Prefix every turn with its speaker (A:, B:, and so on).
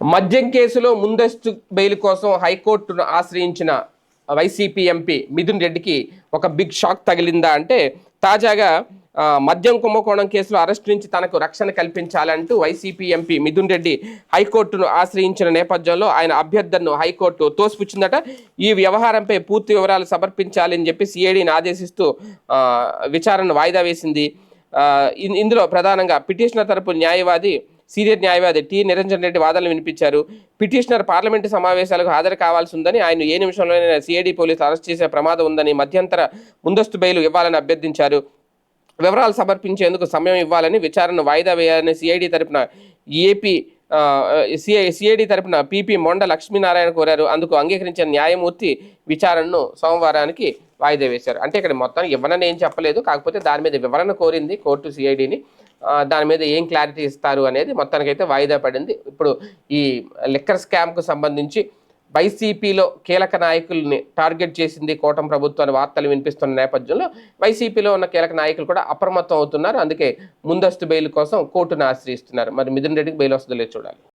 A: మద్యం కేసులో ముందస్తు బెయిల్ కోసం హైకోర్టును ఆశ్రయించిన వైసీపీ ఎంపీ మిథున్ రెడ్డికి ఒక బిగ్ షాక్ తగిలిందా అంటే తాజాగా మద్యం కుంభకోణం కేసులో అరెస్ట్ నుంచి తనకు రక్షణ కల్పించాలంటూ వైసీపీ ఎంపీ మిథున్ రెడ్డి హైకోర్టును ఆశ్రయించిన నేపథ్యంలో ఆయన అభ్యర్థనను హైకోర్టు తోసిపుచ్చిందట. ఈ వ్యవహారంపై పూర్తి వివరాలు సమర్పించాలని చెప్పి సిఐడిని ఆదేశిస్తూ విచారణను వాయిదా వేసింది. ఇందులో ప్రధానంగా పిటిషనర్ తరపు న్యాయవాది సీనియర్ న్యాయవాది టి నిరంజన్ రెడ్డి వాదనలు వినిపించారు. పిటిషనర్ పార్లమెంటు సమావేశాలకు హాజరు కావాల్సి ఉందని ఆయన ఏ నిమిషంలోనైనా సిఐడి పోలీసులు అరెస్ట్ చేసే ప్రమాదం ఉందని మధ్యంతర ముందస్తు బెయిల్ ఇవ్వాలని అభ్యర్థించారు. వివరాలు సమర్పించేందుకు సమయం ఇవ్వాలని విచారణను వాయిదా వేయాలని సిఐడి తరపున ఏపీ సిఐ సిఐడి తరపున పిపి మొండ లక్ష్మీనారాయణ కోరారు. అందుకు అంగీకరించిన న్యాయమూర్తి విచారణను సోమవారానికి వాయిదా వేశారు. అంటే ఇక్కడ మొత్తం ఇవ్వనని ఏం చెప్పలేదు. కాకపోతే దాని మీద వివరణ కోరింది కోర్టు సిఐడిని. దాని మీద ఏం క్లారిటీ ఇస్తారు అనేది మొత్తానికైతే వాయిదా పడింది. ఇప్పుడు ఈ లిక్కర్ స్కామ్కు సంబంధించి వైసీపీలో కీలక నాయకుల్ని టార్గెట్ చేసింది కోటం ప్రభుత్వాన్ని వార్తలు వినిపిస్తున్న నేపథ్యంలో వైసీపీలో ఉన్న కీలక నాయకులు కూడా అప్రమత్తం అవుతున్నారు. అందుకే ముందస్తు బెయిల్ కోసం కోర్టును ఆశ్రయిస్తున్నారు. మరి మిథున్ రెడ్డికి బెయిల్ వస్తుందో చూడాలి.